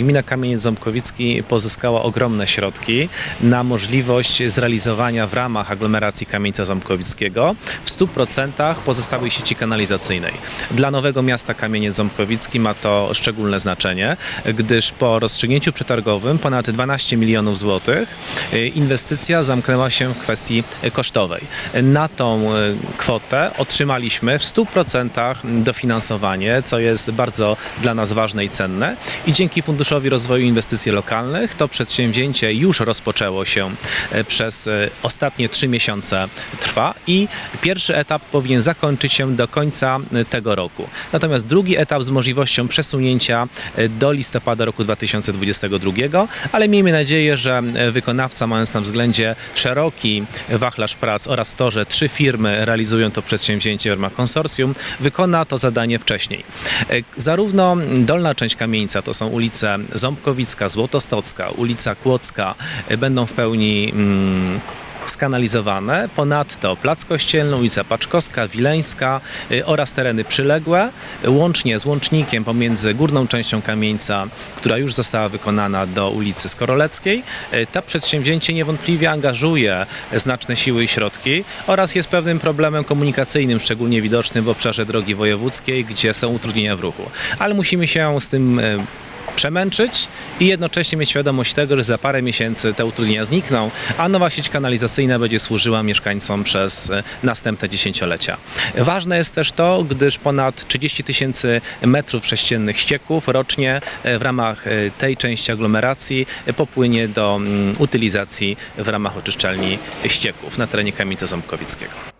Gmina Kamieniec Ząbkowicki pozyskała ogromne środki na możliwość zrealizowania w ramach aglomeracji Kamieńca Ząbkowickiego w 100% pozostałej sieci kanalizacyjnej. Dla nowego miasta Kamieniec Ząbkowicki ma to szczególne znaczenie, gdyż po rozstrzygnięciu przetargowym ponad 12 milionów złotych y, inwestycja zamknęła się w kwestii kosztowej. Na tą y, kwotę otrzymaliśmy w 100% dofinansowanie, co jest bardzo dla nas ważne i cenne. I dzięki Funduszowi Rozwoju Inwestycji Lokalnych to przedsięwzięcie już rozpoczęło się e, przez e, ostatnie trzy miesiące trwa i pierwszy etap powinien zakończyć się do końca e, tego roku. Natomiast drugi etap z możliwością przesunięcia do listopada roku 2022, ale miejmy nadzieję, że wykonawca mając na względzie szeroki wachlarz prac oraz to, że trzy firmy realizują to przedsięwzięcie w ramach konsorcjum, wykona to zadanie wcześniej. Zarówno dolna część kamieńca, to są ulice Ząbkowicka, Złotostocka, ulica Kłodzka, e, będą w pełni mm, skanalizowane. Ponadto Plac Kościelny, ulica Paczkowska, Wileńska y, oraz tereny przyległe, łącznie z łącznikiem pomiędzy górną częścią kamieńca, która już została wykonana do ulicy Skoroleckiej. Y, To przedsięwzięcie niewątpliwie angażuje znaczne siły i środki oraz jest pewnym problemem komunikacyjnym, szczególnie widocznym w obszarze drogi wojewódzkiej, gdzie są utrudnienia w ruchu. Ale musimy się z tym przemęczyć i jednocześnie mieć świadomość tego, że za parę miesięcy te utrudnienia znikną, a nowa sieć kanalizacyjna będzie służyła mieszkańcom przez e, następne dziesięciolecia. Ważne jest też to, gdyż ponad 30 tysięcy metrów sześciennych ścieków rocznie e, w ramach e, tej części aglomeracji popłynie do mm, utylizacji w ramach oczyszczalni ścieków na terenie Kamieńca Ząbkowickiego.